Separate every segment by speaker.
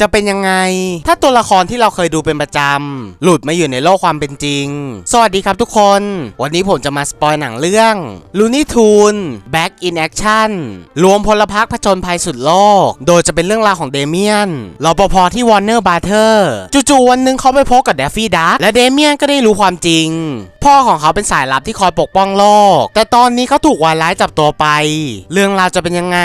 Speaker 1: จะเป็นยังไง ถ้าตัวละครที่เราเคยดูเป็นประจำ หลุดมาอยู่ในโลกความเป็นจริง สวัสดีครับทุกคน วันนี้ผมจะมาสปอยหนังเรื่อง Looney Tunes Back in Action รวมพลพรรคผจญภัยสุดโลก โดยจะเป็นเรื่องราวของเดเมียนรปภที่ Warner b r o t h e r จู่ๆวันหนึ่งเขาไปพบกับเดฟฟี่ดักและเดเมียนก็ได้รู้ความจริง พ่อของเขาเป็นสายลับที่คอยปกป้องโลก แต่ตอนนี้เขาถูกวายร้ายจับตัวไป เรื่องราวจะเป็นยังไง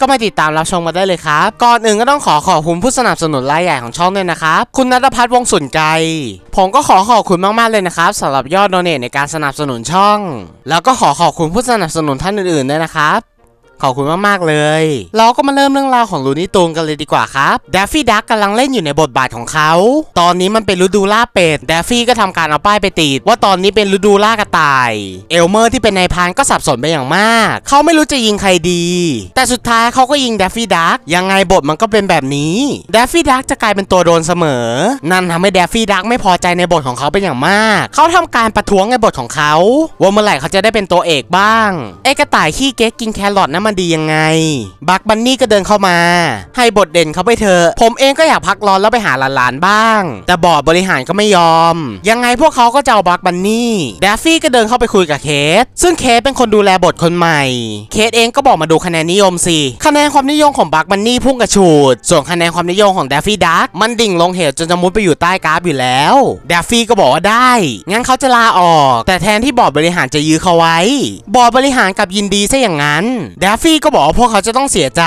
Speaker 1: ก็มาติดตามรับชมมาได้เลยครับ ก่อนอื่นก็ต้องขอขอบคุณผู้สนับสนุนรายใหญ่ของช่องด้วยนะครับ คุณนัทพัฒน์วงสุนไกรผมก็ขอขอบคุณมากๆเลยนะครับสำหรับยอดโดเนทในการสนับสนุนช่อง แล้วก็ขอขอบคุณผู้สนับสนุนท่านอื่นๆด้วยนะครับ ขอบคุณมาก ๆ เลย เราก็มาเริ่มเรื่องราวของลูนี่ตูนกันเลยดีกว่าครับเดฟฟี่ดักกำลังเล่นอยู่ในบทบาทของเขา ตอนนี้มันเป็นฤดูล่าเป็ดเดฟฟี่ก็ทำการเอาป้ายไปติด ว่าตอนนี้เป็นฤดูล่ากระต่าย เอลเมอร์ที่เป็นนายพานก็สับสนไปอย่างมาก เขาไม่รู้จะยิงใครดี แต่สุดท้ายเขาก็ยิงเดฟฟี่ดักยังไงบทมันก็เป็นแบบนี้เดฟฟี่ดักจะกลายเป็นตัวโดนเสมอ นั่นทำให้เดฟฟี่ดักไม่พอใจในบทของเขาเป็นอย่างมาก เขาทำการประท้วงในบทของเขาว่าเมื่อไหร่เขาจะได้เป็นตัวเอกบ้างไอกระต่ายขี้เก๊กกินแครอทนั้นมันดียังไง บักบันนี่ก็เดินเข้ามา ให้บทเด่นเขาไปเถอะ ผมเองก็อยากพักร้อนแล้วไปหาหลานๆบ้าง แต่บอร์ดบริหารก็ไม่ยอม ยังไงพวกเขาก็จะเอาบักบันนี่เดฟฟี่ก็เดินเข้าไปคุยกับเคส ซึ่งเคสเป็นคนดูแลบทคนใหม่ เคสเองก็บอกมาดูคะแนนนิยมสิ คะแนนความนิยมของบักบันนี่พุ่งกระฉูด ส่วนคะแนนความนิยมของเดฟฟี่ดักมันดิ่งลงเหวจนจะมุดไปอยู่ใต้กราฟอยู่แล้วเดฟฟี่ก็บอกว่าได้ งั้นเขาจะลาออก แต่แทนที่บอร์ดบริหารจะยื้อเขาไว้ บอร์ดบริหารกับยินดีซะอย่างนั้นเดฟฟี่ก็บอกว่าพวกเขาจะต้องเสียใจ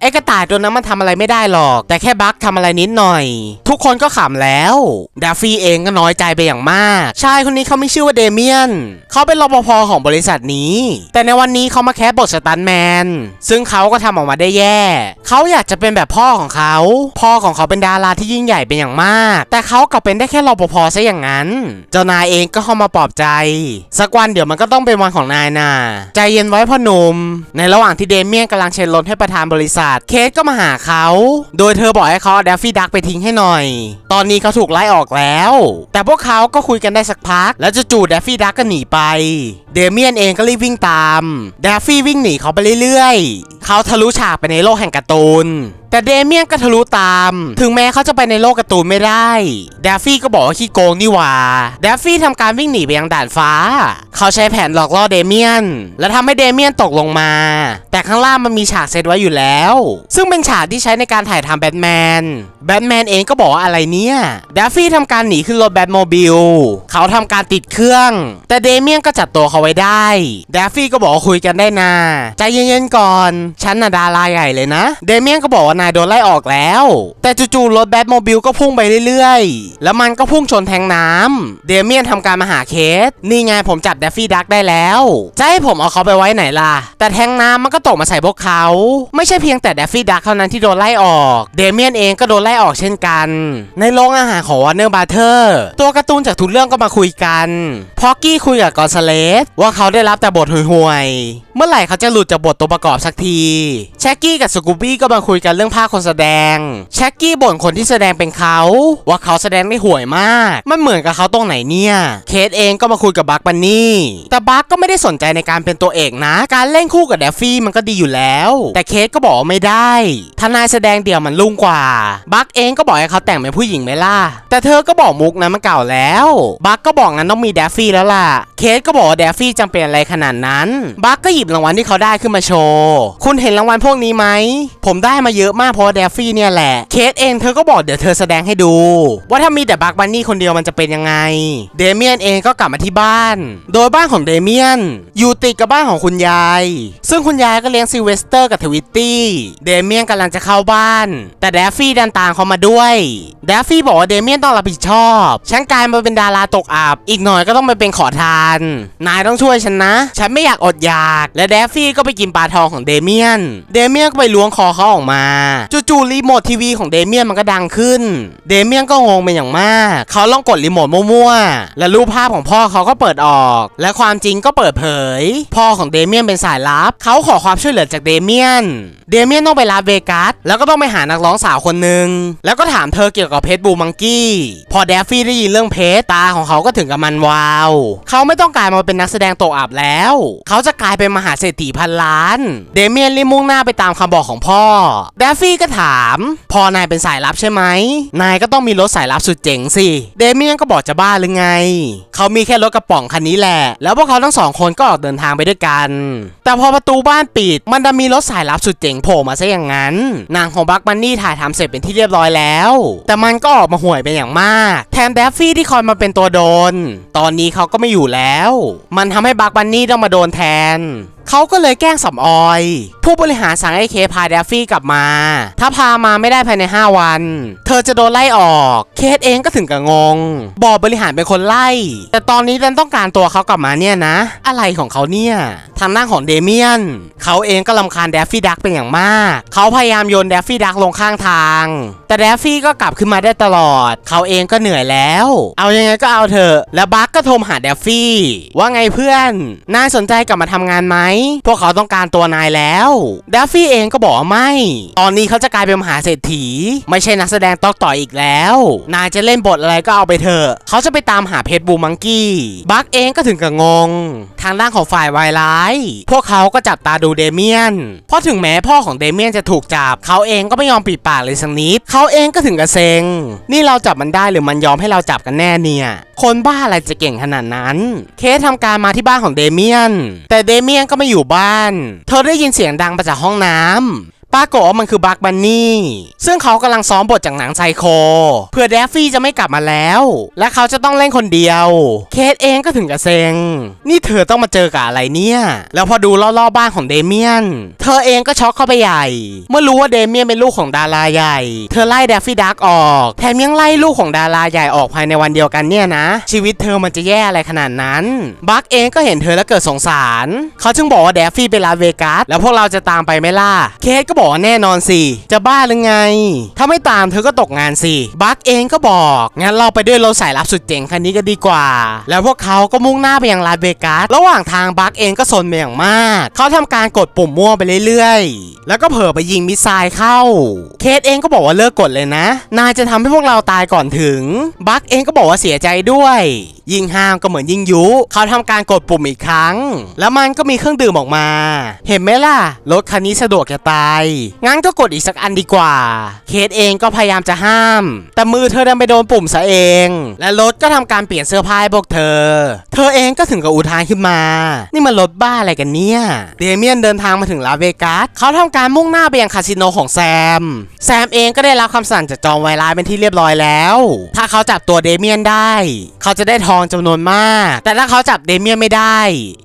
Speaker 1: ไอ้กระต่ายตัวนั้นมันทำอะไรไม่ได้หรอก แต่แค่บักทำอะไรนิดหน่อย ทุกคนก็ขำแล้วเดฟฟี่เองก็น้อยใจไปอย่างมาก ชายคนนี้เขาไม่ชื่อว่าเดเมียน เขาเป็นรปภของบริษัทนี้ แต่ในวันนี้เขามาแคสบทสตันแมน ซึ่งเขาก็ทำออกมาได้แย่ เขาอยากจะเป็นแบบพ่อของเขา พ่อของเขาเป็นดาราที่ยิ่งใหญ่เป็นอย่างมาก แต่เขากลับเป็นได้แค่รปภซะอย่างนั้น เจ้านายเองก็เข้ามาปลอบใจ สักวันเดี๋ยวมันก็ต้องเป็นวันของนายน่ะใจเย็นไว้พ่อหนุ่มในระหว่างที่เดเมียนกำลังเช็ดรถให้ประธานบริษัทเคสก็มาหาเขา โดยเธอบอกให้เขาเอาเดฟฟี่ดักไปทิ้งให้หน่อย ตอนนี้เขาถูกไล่ออกแล้ว แต่พวกเขาก็คุยกันได้สักพัก แล้วจู่ๆเดฟฟี่ดักก็หนีไป เดเมียนเองก็รีบวิ่งตาม เดฟฟี่วิ่งหนีเขาไปเรื่อยๆ เขาทะลุฉากไปในโลกแห่งการ์ตูน แต่เดเมียนก็ทะลุตาม ถึงแม้เขาจะไปในโลกการ์ตูนไม่ได้เดฟฟี่ก็บอกว่าขี้โกงนี่หว่าเดฟฟี่ทำการวิ่งหนีไปยังด่านฟ้า เขาใช้แผนหลอกล่อเดเมียน และทำให้เดเมียนตกลงมา แต่ข้างล่างมันมีฉากเซตไว้อยู่แล้ว ซึ่งเป็นฉากที่ใช้ในการถ่ายทำแบทแมน แบทแมนเองก็บอกว่าอะไรเนี่ยเดฟฟี่ทำการหนีขึ้นรถแบทโมบิล เขาทำการติดเครื่อง แต่เดเมียนก็จับตัวเขาไว้ได้เดฟฟี่ก็บอกคุยกันได้นาใจเย็นๆก่อน ฉันน่ะดาราใหญ่เลยนะ เดเมียนก็บอกว่านายโดนไล่ออกแล้ว แต่จู่ๆรถแบทโมบิลก็พุ่งไปเรื่อยๆ แล้วมันก็พุ่งชนแทงน้ำเดเมียนทำการมาหาเคส นี่ไงผมจับเดฟฟี่ดักได้แล้ว จะให้ผมเอาเขาไปไว้ไหนล่ะ แต่แทงน้ำมันก็ตกมาใส่พวกเขา ไม่ใช่เพียงแต่เดฟฟี่ดักเท่านั้นที่โดนไล่ออก เดเมียนเองก็โดนไล่ออกเช่นกัน ในโรงอาหารของวอร์เนอร์บาร์เทอร์ตัวการ์ตูนจากทุกเรื่องก็มาคุยกันพอกกี้คุยกับกอนซาเลสว่าเขาได้รับแต่บทห่วยๆ เมื่อไหร่เขาจะหลุดจากบทตัวประกอบสักทีแชกกี้กับสกูบี้ก็มาคุยกันเรื่องภาคคนแสดงแช็กกี้บ่นคนที่แสดงเป็นเขา ว่าเขาแสดงได้ห่วยมาก มันเหมือนกับเขาตรงไหนเนี่ย เคสเองก็มาคุยกับบักบันนี่ แต่บักก็ไม่ได้สนใจในการเป็นตัวเอกนะ การเล่นคู่กับเดฟฟี่มันก็ดีอยู่แล้ว แต่เคสก็บอกว่าไม่ได้ทนายแสดงเดี่ยวมันลุ่งกว่า บักเองก็บอกให้เขาแต่งเป็นผู้หญิงไหมล่ะ แต่เธอก็บอกมุกนะมันเก่าแล้ว บักก็บอกงั้นต้องมีเดฟฟี่แล้วล่ะ เคสก็บอกว่าเดฟฟี่จำเป็นอะไรขนาดนั้น บักก็หยิบรางวัลที่เขาได้ขึ้นมาโชว์ คุณเห็นรางวัลพวกนี้ไหม ผมได้มาเยอะมากเพราะเดฟฟี่เนี่ยแหละ เคสเองเธอก็บอกเดี๋ยวเธอแสดงให้ดู ว่าถ้ามีแต่บักบันนี่คนเดียวมันจะเป็นยังไง เดเมียนเองก็กลับมาที่บ้าน โดยบ้านของเดเมียนอยู่ติดกับบ้านของคุณยาย ซึ่งคุณยายก็เลี้ยงซิเวสเตอร์กับทวิตตี้เดเมียนกำลังจะเข้าบ้าน แต่เดฟฟี่ดันตามเขามาด้วยเดฟฟี่บอกว่าเดเมียนต้องรับผิดชอบฉันกลายมาเป็นดาราตกอับอีกหน่อยก็ต้องไปเป็นขอทาน นายต้องช่วยฉันนะ ฉันไม่อยากอดอยาก และเดฟฟี่ก็ไปกินปลาทองของเดเมียน เดเมียนก็ไปล้วงคอเขาออกมาจู่ๆรีโมททีวีของเดเมียนมันก็ดังขึ้น เดเมียนก็งงเป็นอย่างมาก เขาลองกดรีโมทมั่วๆ และรูปภาพของพ่อเขาก็เปิดออก และความจริงก็เปิดเผย พ่อของเดเมียนเป็นสายลับ เขาขอความช่วยเหลือจากเดเมียน เดเมียนต้องไปลาเวกัส แล้วก็ต้องไปหานักร้องสาวคนหนึ่ง แล้วก็ถามเธอเกี่ยวกับเพชรบูมังกี้ พอเดฟฟี่ได้ยินเรื่องเพชรตาของเขาก็ถึงกับมันวาว เขาไม่ต้องการมาเป็นนักแสดงตกอับแล้ว เขาจะกลายเป็นมหาเศรษฐีพันล้าน เดเมียนรีบมุ่งหน้าไปตามคำบอกของพ่อ เดฟฟี่ก็ถาม พอนายเป็นสายลับใช่ไหม นายก็ต้องมีรถสายลับสุดเจ๋งสิ เดเมียนก็บอกจะบ้าหรือไง เขามีแค่รถกระป๋องคันนี้แหละ แล้วพวกเขาทั้งสองคนก็ออกเดินทางไปด้วยกัน แต่พอประตูบ้านปิด มันดันมีรถสายลับสุดเจ๋งโผล่มาซะอย่างนั้น นางของบักมันนี่ถ่ายทำเสร็จเป็นที่เรียบร้อยแล้ว แต่มันก็ออกมาห่วยเป็นอย่างมาก แถมแดฟฟี่ที่คอยมาเป็นตัวโดน ตอนนี้เขาก็ไม่อยู่แล้ว มันทำให้บักบันนี่ต้องมาโดนแทน เขาก็เลยแกล้งสำออย ผู้บริหารสั่งให้เคพาแดฟฟี่กลับมา ถ้าพามาไม่ได้ภายใน 5 วัน เธอจะโดนไล่ออก เคสเองก็ถึงกับงง บอกบริหารเป็นคนไล่ แต่ตอนนี้ดันต้องการตัวเขากลับมาเนี่ยนะ อะไรของเขาเนี่ย ทางด้านของเดเมียน เขาเองก็ลำคาญแดฟฟี่ดักเป็นอย่างมาก เขาพยายามโยนแดฟฟี่ดักลงข้างทาง แต่แดฟฟี่ก็กลับขึ้นมาได้ตลอด เขาเองก็เหนื่อยแล้ว เอายังไงก็เอาเถอะ แล้วบักก็โทรหาแดฟฟี่ ว่าไงเพื่อน น่าสนใจกลับมาทำงานไหมพวกเขาต้องการตัวนายแล้วแดฟฟี่เองก็บอกไม่ ตอนนี้เขาจะกลายเป็นมหาเศรษฐี ไม่ใช่นักแสดงตอกต่ออีกแล้ว นายจะเล่นบทอะไรก็เอาไปเถอะ เขาจะไปตามหาเพชรบูมังกี้บักเองก็ถึงกับงง ทางด้านของฝ่ายวายร้าย พวกเขาก็จับตาดูเดเมียน เพราะถึงแม้พ่อของเดเมียนจะถูกจับ เขาเองก็ไม่ยอมปิดปากเลยสักนิด เขาเองก็ถึงกับเซ็ง นี่เราจับมันได้หรือมันยอมให้เราจับกันแน่เนี่ย คนบ้าอะไรจะเก่งขนาดนั้น เคสทำการมาที่บ้านของเดเมียน แต่เดเมียนก็ไม่อยู่บ้าน เธอได้ยินเสียงดังมาจากห้องน้ำ รากฏว่ามันคือบักบันนี่ซึ่งเขากำลังซ้อมบทจากหนังไซโคเพื่อแดฟฟี่จะไม่กลับมาแล้ว และเขาจะต้องเล่นคนเดียว เคสเองก็ถึงกับเซ็ง นี่เธอต้องมาเจอกับอะไรเนี่ย แล้วพอดูรอบๆบ้านของเดเมียน เธอเองก็ช็อกเข้าไปใหญ่ เมื่อรู้ว่าเดเมียนเป็นลูกของดาราใหญ่ เธอไล่แดฟฟี่ดักออก แถมยังไล่ลูกของดาราใหญ่ออกภายในวันเดียวกันเนี่ยนะ ชีวิตเธอมันจะแย่อะไรขนาดนั้น บักเองก็เห็นเธอแล้วเกิดสงสาร เขาจึงบอกว่าแดฟฟี่ไปลาเวกัสแล้วพวกเราจะตามไปไหมล่ะ เคสก็บอกว่าแน่นอนสิ จะบ้าหรือไง ถ้าไม่ตามเธอก็ตกงานสิ บักเองก็บอก งั้นเราไปด้วยรถสายลับสุดเจ๋งคันนี้ก็ดีกว่า แล้วพวกเขาก็มุ่งหน้าไปยังลาสเวกัส ระหว่างทางบักเองก็สนไปอย่างมาก เขาทำการกดปุ่มมั่วไปเรื่อยๆ แล้วก็เผลอไปยิงมิสไซล์เข้า เคสเองก็บอกว่าเลิกกดเลยนะ นายจะทำให้พวกเราตายก่อนถึง บักเองก็บอกว่าเสียใจด้วย ยิงห้ามก็เหมือนยิงยุ เขาทำการกดปุ่มอีกครั้ง แล้วมันก็มีเครื่องดื่มออกมา เห็นไหมล่ะ รถคันนี้สะดวกจะตาย งั้นก็กดอีกสักอันดีกว่า เคสเองก็พยายามจะห้าม แต่มือเธอดันไปโดนปุ่มซะเอง และรถก็ทำการเปลี่ยนเสื้อผ้าให้พวกเธอ เธอเองก็ถึงกับอุทานขึ้นมา นี่มันรถบ้าอะไรกันเนี่ย เดเมียนเดินทางมาถึงลาสเวกัส เขาทำการมุ่งหน้าไปยังคาสิโนของแซม แซมเองก็ได้รับคำสั่งจากจอมไวร้ายเป็นที่เรียบร้อยแล้ว ถ้าเขาจับตัวเดเมียนได้ เขาจะได้ทองจำนวนมาก แต่ถ้าเขาจับเดเมียนไม่ได้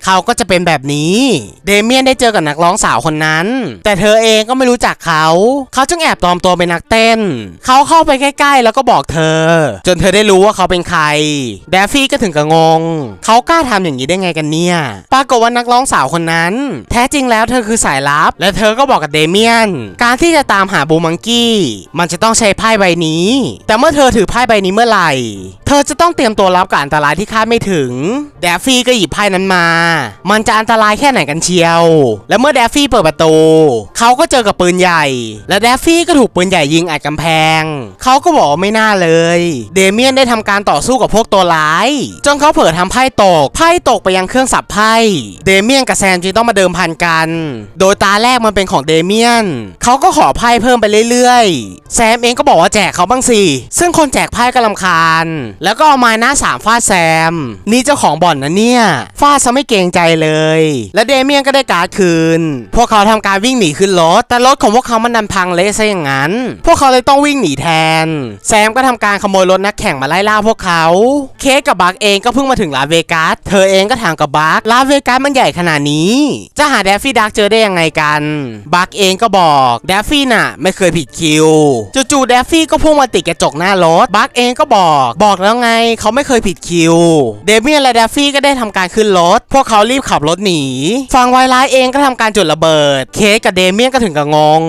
Speaker 1: เขาก็จะเป็นแบบนี้ เดเมียนได้เจอกับนักร้องสาวคนนั้น แต่เธอเองก็ไม่รู้จักเขา เขาจึงแอบปลอมตัวเป็นนักเต้น เขาเข้าไปใกล้ๆ แล้วก็บอกเธอ จนเธอได้รู้ว่าเขาเป็นใคร แดฟฟี่ก็ถึงกับงง เขากล้าทำอย่างนี้ได้ไงกันเนี่ย ปรากฏว่านักร้องสาวคนนั้น แท้จริงแล้วเธอคือสายลับ และเธอก็บอกกับเดเมียน การที่จะตามหาบูมังกี้ มันจะต้องใช้ไพ่ใบนี้ แต่เมื่อเธอถือไพ่ใบนี้เมื่อไหร่ ธอจะต้องเตรียมตัวรับกับอันตรายที่คาดไม่ถึง แดฟฟี่ก็หยิบไพ่นั้นมา มันจะอันตรายแค่ไหนกันเชียว และเมื่อแดฟฟี่เปิดประตู เขาก็เจอกับปืนใหญ่ และแดฟฟี่ก็ถูกปืนใหญ่ยิงอัดกำแพง เขาก็บอกไม่น่าเลย เดเมียนได้ทำการต่อสู้กับพวกตัวร้าย จนเขาเผลอทำไพ่ตก ไพ่ตกไปยังเครื่องสับไพ่ เดเมียนกับแซมจึงต้องมาเดิมพันกัน โดยตาแรกมันเป็นของเดเมียน เขาก็ขอไพ่เพิ่มไปเรื่อยๆ แซมเองก็บอกว่าแจกเขาบ้างสิ ซึ่งคนแจกไพ่ก็ลำคาญแล้วก็เอาไม้หน้าสามฟาดแซม นี่เจ้าของบ่อนนะเนี่ยฟาดซะไม่เกรงใจเลย และเดเมียนก็ได้การ์ดคืน พวกเขาทำการวิ่งหนีขึ้นรถ แต่รถของพวกเขามันดันพังเละซะอย่างนั้น พวกเขาเลยต้องวิ่งหนีแทน แซมก็ทำการขโมยรถนักแข่งมาไล่ล่าพวกเขา เคสกับบักเองก็เพิ่งมาถึงลาเวกัส เธอเองก็ถามกับบักลาเวกัสมันใหญ่ขนาดนี้ จะหาแดฟฟี่ดักเจอได้ยังไงกัน บักเองก็บอกแดฟฟี่น่ะ ไม่เคยผิดคิว จู่ๆแดฟฟี่ก็พุ่งมาติดกระจกหน้ารถ บักเองก็บอก บอกแล้วไงเขาไม่เคยผิดคิว เดเมียนและแดฟฟี่ก็ได้ทำการขึ้นรถ พวกเขารีบขับรถหนีฝั่งไวร้ายเองก็ทำการจุดระเบิด เคสกับเดเมียนก็ถึงกับงง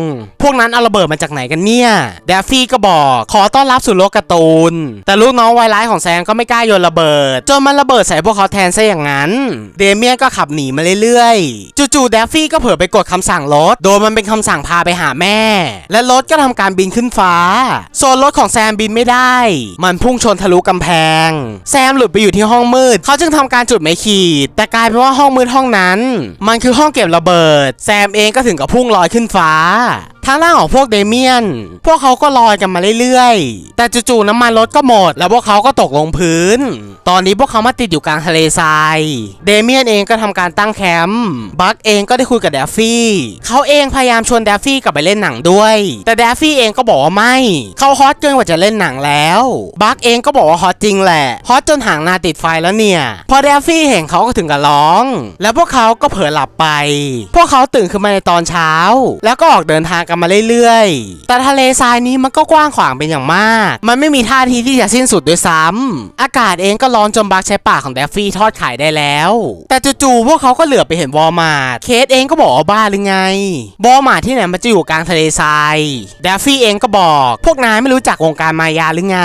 Speaker 1: พวกนั้นเอาระเบิดมาจากไหนกันเนี่ยแดฟฟี่ก็บอกขอต้อนรับสู่โลกการ์ตูน แต่ลูกน้องไวร้ายของแซมก็ไม่กล้าโยนระเบิด จนมันระเบิดใส่พวกเขาแทนซะอย่างนั้น เดเมียนก็ขับหนีมาเรื่อยๆ จู่ๆแดฟฟี่ก็เผลอไปกดคำสั่งรถ โดยมันเป็นคำสั่งพาไปหาแม่ และรถก็ทำการบินขึ้นฟ้าโซนรถของแซมบินไม่ได้ มันพุ่งชนทะลุกำแพง แซมหลุดไปอยู่ที่ห้องมืด เขาจึงทำการจุดไม้ขีด แต่กลายเป็นว่าห้องมืดห้องนั้น มันคือห้องเก็บระเบิด แซมเองก็ถึงกับพุ่งลอยขึ้นฟ้า ทางล่างของพวกเดเมียน พวกเขาก็ลอยกันมาเรื่อยๆ แต่จู่ๆน้ำมันรถก็หมด แล้วพวกเขาก็ตกลงพื้น ตอนนี้พวกเขามาติดอยู่กลางทะเลทราย เดเมียนเองก็ทำการตั้งแคมป์ บัคเองก็ได้คุยกับแดฟฟี่ เขาเองพยายามชวนแดฟฟี่กลับไปเล่นหนังด้วย แต่แดฟฟี่เองก็บอกว่าไม่ เขาฮอตเกินกว่าจะเล่นหนังแล้ว บัคเองก็บอกว่าฮอตจริงแหละ ฮอตจนหางนาติดไฟแล้วเนี่ย พอแดฟฟี่เห็นเขาก็ถึงกับร้อง แล้วพวกเขาก็เผลอหลับไป พวกเขาตื่นขึ้นมาในตอนเช้า แล้วก็ออกเดินทางกันมาเรื่อยๆ แต่ทะเลทรายนี้มันก็กว้างขวางเป็นอย่างมาก มันไม่มีท่าทีที่จะสิ้นสุดด้วยซ้ำอากาศเองก็ร้อนจนบักใช้ปากของแดฟฟี่ทอดขายได้แล้ว แต่จู่ๆพวกเขาก็เหลือบไปเห็นวอลมาร์ทเคสเองก็บอกว่าบ้าหรือไง วอลมาร์ทที่ไหนมันจะอยู่กลางทะเลทรายแดฟฟี่เองก็บอก พวกนายไม่รู้จักวงการมายาหรือไง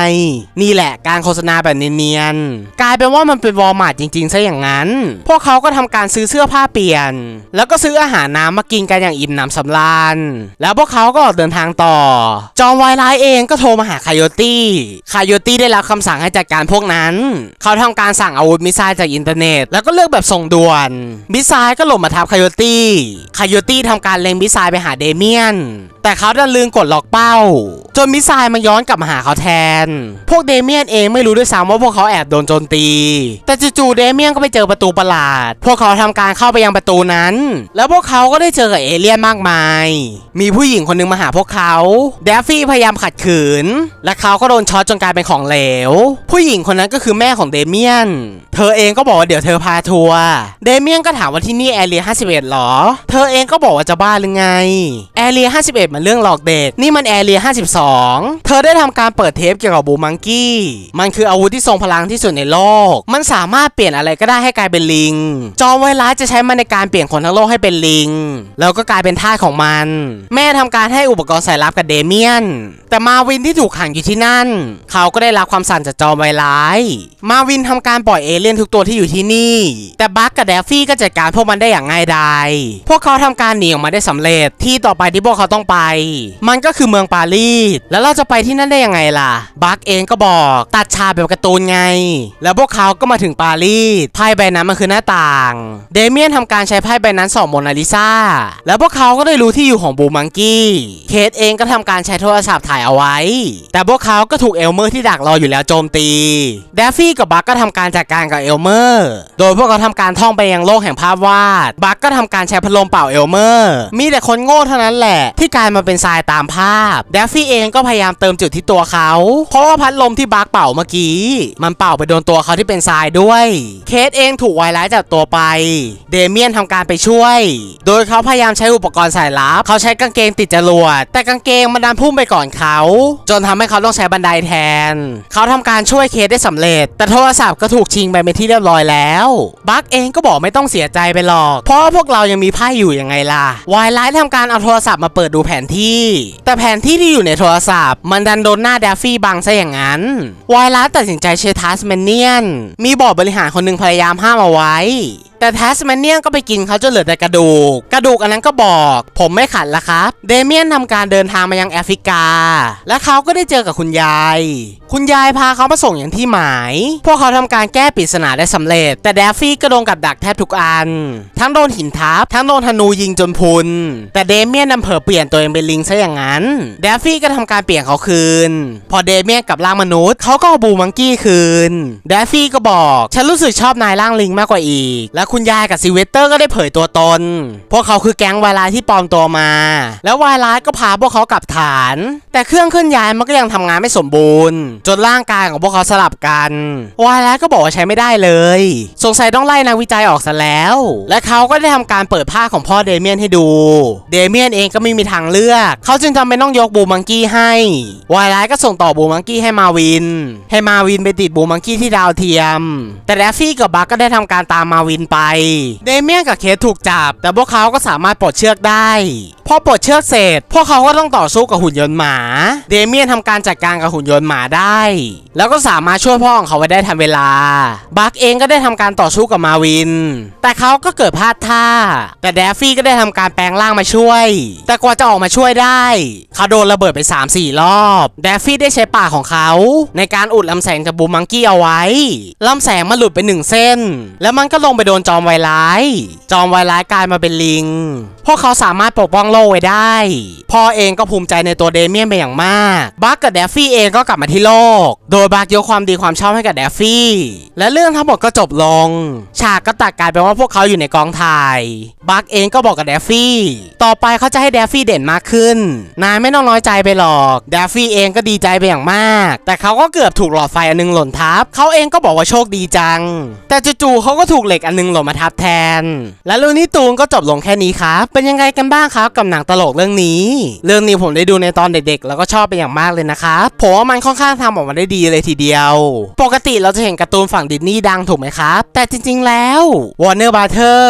Speaker 1: นี่แหละการโฆษณาแบบเนียนๆ กลายเป็นว่ามันเป็นวอลมาร์ทจริงๆซะอย่างนั้น พวกเขาก็ทำการซื้อเสื้อผ้าเปลี่ยน แล้วก็ซื้ออาหารน้ำมากินกันอย่างอิ่มหนำสำราญแล้วพวกเขาก็ออกเดินทางต่อ จอมวายร้ายเองก็โทรมาหาคายโยตี้คายโยตี้ได้รับคำสั่งให้จัดการพวกนั้น เขาทำการสั่งอาวุธมิสไซล์จากอินเทอร์เน็ต แล้วก็เลือกแบบส่งด่วน มิสไซล์ก็หล่นมาทับคายโยตี้คายโยตี้ทำการเล็งมิสไซล์ไปหาเดเมียน แต่เขาดันลืมกดล็อกเป้า จนมิสไซล์มันย้อนกลับมาหาเขาแทน พวกเดเมียนเองไม่รู้ด้วยซ้ำว่าพวกเขาแอบโดนโจมตี แต่จู่ๆเดเมียนก็ไปเจอประตูประหลาด พวกเขาทำการเข้าไปยังประตูนั้น แล้วพวกเขาก็ได้เจอกับเอเลี่ยนมากมาย มีผู้หญิงคนหนึงมาหาพวกเขาเดฟฟี่พยายามขัดขืน และเขาก็โดนช็อตจนกลายเป็นของเหลว ผู้หญิงคนนั้นก็คือแม่ของเดเมียน เธอเองก็บอกว่าเดี๋ยวเธอพาทัวร์ เดเมียนก็ถามว่าที่นี่แอเรีย51หรอ เธอเองก็บอกว่าจะบ้าหรือไง แอเรีย51 มันเรื่องหลอกเด็ก นี่มันแอเรีย52 เธอได้ทำการเปิดเทปเกี่ยวกับบูมังกี้ มันคืออาวุธที่ทรงพลังที่สุดในโลก มันสามารถเปลี่ยนอะไรก็ได้ให้กลายเป็นลิง จอมไวรัสจะใช้มันในการเปลี่ยนคนทั้งโลกให้เป็นลิง แล้วก็กลายเป็นท่าสของมัน แม่ทำการให้อุปกรณ์สายลับกับเดเมียน แต่มาวินที่ถูกขังอยู่ที่นั่น เขาก็ได้รับความสั่นจากจอมไวร้าย มาวินทำการปล่อยเอเลี่ยนทุกตัวที่อยู่ที่นี่ แต่บัคกับแดฟฟี่ก็จัดการพวกมันได้อย่างง่ายดายพวกเขาทำการหนีออกมาได้สำเร็จที่ต่อไปที่พวกเขาต้องไป มันก็คือเมืองปารีสแล้วเราจะไปที่นั่นได้ยังไงล่ะบัคเองก็บอกตัดฉากแบบการ์ตูนไง แล้วพวกเขาก็มาถึงปารีสไพ่ใบนั้นมันคือหน้าต่าง เดเมียนทำการใช้ไพ่ใบนั้นสองโมนาลิซาแล้วพวกเขาก็ได้รู้ที่อยู่ของบูมังกี้เคสเองก็ทำการใช้โทรศัพท์ถ่ายเอาไว้ แต่พวกเขาก็ถูกเอลเมอร์ที่ดักรออยู่แล้วโจมตีเดฟฟี่กับบัคก็ทำการจัดการกับเอลเมอร์ โดยพวกเขาทำการท่องไปยังโลกแห่งภาพวาด บัคก็ทำการใช้พัดลมเป่าเอลเมอร์ มีแต่คนโง่เท่านั้นแหละ ที่กลายมาเป็นทรายตามภาพ เดฟฟี่เองก็พยายามเติมจุดที่ตัวเขา เพราะว่าพัดลมที่บัคเป่าเมื่อกี้ มันเป่าไปโดนตัวเขาที่เป็นทรายด้วย เคสเองถูกไวรัสจับตัวไป เดเมียนทำการไปช่วย โดยเขาพยายามใช้อุปกรณ์สายลับ เขาใช้กางเกงติดจรวด แต่กางเกงมันดันพุ่งไปก่อนเขา จนทำให้เขาต้องใช้บันไดแทน เขาทำการช่วยเคสได้สำเร็จ แต่โทรศัพท์ก็ถูกชิงไปเป็นที่เรียบร้อยแล้วบัคเองก็บอกไม่ต้องเสียใจไปหรอก เพราะพวกเรายังมีไพ่อยู่ยังไงล่ะวายไลท์ทำการเอาโทรศัพท์มาเปิดดูแผนที่ แต่แผนที่ที่อยู่ในโทรศัพท์ มันดันโดนหน้าแดฟฟี่บังซะอย่างนั้นวายไลท์ตัดสินใจใช้ทัสแมนเนียน มีบอร์ดบริหารคนหนึ่งพยายามห้ามเอาไว้ แต่ทัสแมนเนียนก็ไปกินเขาจนเหลือแต่กระดูก กระดูกอันนั้นก็บอก ผมไม่ขัดละครับ เดเมียนทำการเดินทางมายังแอฟริกา และเขาก็ได้เจอกับคุณยายคุณยายพาเขามาส่งอย่างที่หมาย พวกเขาทำการแก้ปริศนาได้สำเร็จ แต่แดฟฟี่ก็โดนกับดักแทบทุกอัน ทั้งโดนหินทับ ทั้งโดนธนูยิงจนพุน แต่เดเมียนนำเผอเปลี่ยนตัวเองเป็นลิงซะอย่างนั้น แดฟฟี่ก็ทำการเปลี่ยนเขาคืน พอเดเมียนกับร่างมนุษย์ เขาก็เอาบูมังกี้คืน แดฟฟี่ก็บอก ฉันรู้สึกชอบนายร่างลิงมากกว่าอีก และคุณยายกับซิเวสเตอร์ก็ได้เผยตัวตน พวกเขาคือแก๊งวายร้ายที่ปลอมตัวมา แล้ววายร้ายก็พาพวกเขากลับฐาน แต่เครื่องเคลื่อนย้ายมันก็ยังทำงานไม่สมบูรณ์จนร่างกายของพวกเขาสลับกันวายร้ายก็บอกว่าใช้ไม่ได้เลย สงสัยต้องไล่นักวิจัยออกซะแล้ว และเขาก็ได้ทำการเปิดผ้าของพ่อเดเมียนให้ดู เดเมียนเองก็ไม่มีทางเลือก เขาจึงจำเป็นต้องยกบูมังกี้ให้วายร้ายก็ส่งต่อบูมังกี้ให้มาวิน ให้มาวินไปติดบูมังกี้ที่ดาวเทียม แต่แดฟฟี่กับบัคก็ได้ทำการตามมาวินไป เดเมียนกับเคสถูกจับ แต่พวกเขาก็สามารถปลดเชือกได้พอปลดเชือกเสร็จ พวกเขาก็ต้องต่อสู้กับหุ่นยนต์หมา เดเมียนทำการจัดการกับหุ่นยนต์หมาได้แล้วก็สามารถช่วยพ่อของเขาไว้ได้ทันเวลา บัคเองก็ได้ทำการต่อสู้กับมาวิน แต่เขาก็เกิดพลาดท่า แต่แดฟฟี่ก็ได้ทำการแปลงร่างมาช่วย แต่กว่าจะออกมาช่วยได้ เขาโดนระเบิดไป 3-4 รอบ แดฟฟี่ได้ใช้ปากของเขา ในการอุดลำแสงจากบูมมังกี้เอาไว้ลำแสงมันหลุดไปหนึ่งเส้น แล้วมันก็ลงไปโดนจอมไวร้าย จอมไวร้ายกลายมาเป็นลิง พวกเขาสามารถปกป้องโลกไว้ได้ พ่อเองก็ภูมิใจในตัวเดเมียนเป็นอย่างมาก บัคกับแดฟฟี่เองก็กลับมาที่โลก โดยบัคยกความดีความชอบให้กับแดฟฟี่ และเรื่องทั้งหมดก็จบลง ฉากก็ตัดกลายเป็นว่าพวกเขาอยู่ในกองถ่ายบัคเองก็บอกกับแดฟฟี่ ต่อไปเขาจะให้แดฟฟี่เด่นมากขึ้น นายไม่ต้องน้อยใจไปหรอก แดฟฟี่เองก็ดีใจไปอย่างมาก แต่เขาก็เกือบถูกหลอดไฟอันนึงหล่นทับ เขาเองก็บอกว่าโชคดีจัง แต่จู่ๆเขาก็ถูกเหล็กอันนึงหล่นมาทับแทน และลูนี่ตูนก็จบลงแค่นี้ครับ เป็นยังไงกันบ้างครับกับหนังตลกเรื่องนี้ เรื่องนี้ผมได้ดูในตอนเด็กๆ แล้วก็ชอบเป็นอย่างมากเลยนะครับผมว่ามันค่อนข้างทำออกมาได้ดีเลยทีเดียว ปกติเราจะเห็นการ์ตูนฝั่งดิสนีย์ดังถูกไหมครับ แต่จริง ๆ แล้ว Warner Brother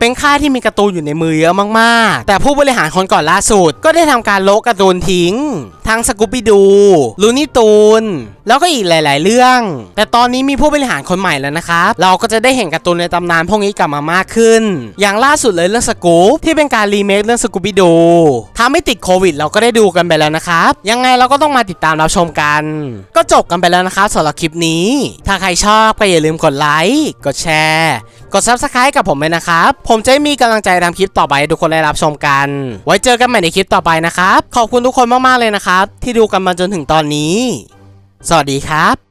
Speaker 1: เป็นค่ายที่มีการ์ตูนอยู่ในมือเยอะมากๆ แต่ผู้บริหารคนก่อนล่าสุด ก็ได้ทำการโละการ์ตูนทิ้ง ทั้งสกูปี้ดูลูนี่ตูน แล้วก็อีกหลาย ๆ เรื่อง แต่ตอนนี้มีผู้บริหารคนใหม่แล้วนะครับ เราก็จะได้เห็นการ์ตูนในตำนานพวกนี้กลับมามากขึ้น อย่างล่าสุดเลยเรื่องสกูปที่เป็นการรีเมคเรื่องสกูปี้ดูถ้าไม่ติดโควิด เราก็ได้ดูกันไปแล้วนะครับ ยังไงเราก็ต้องมาติดตามรับชมกันก็จบกันไปแล้วนะครับสำหรับคลิปนี้ ถ้าใครชอบก็อย่าลืมกดไลค์กดแชร์กด subscribe กับผมเลยนะครับ ผมจะมีกำลังใจทำคลิปต่อไปให้ทุกคนได้รับชมกัน ไว้เจอกันใหม่ในคลิปต่อไปนะครับ ขอบคุณทุกคนมากๆเลยนะครับ ที่ดูกันมาจนถึงตอนนี้ สวัสดีครับ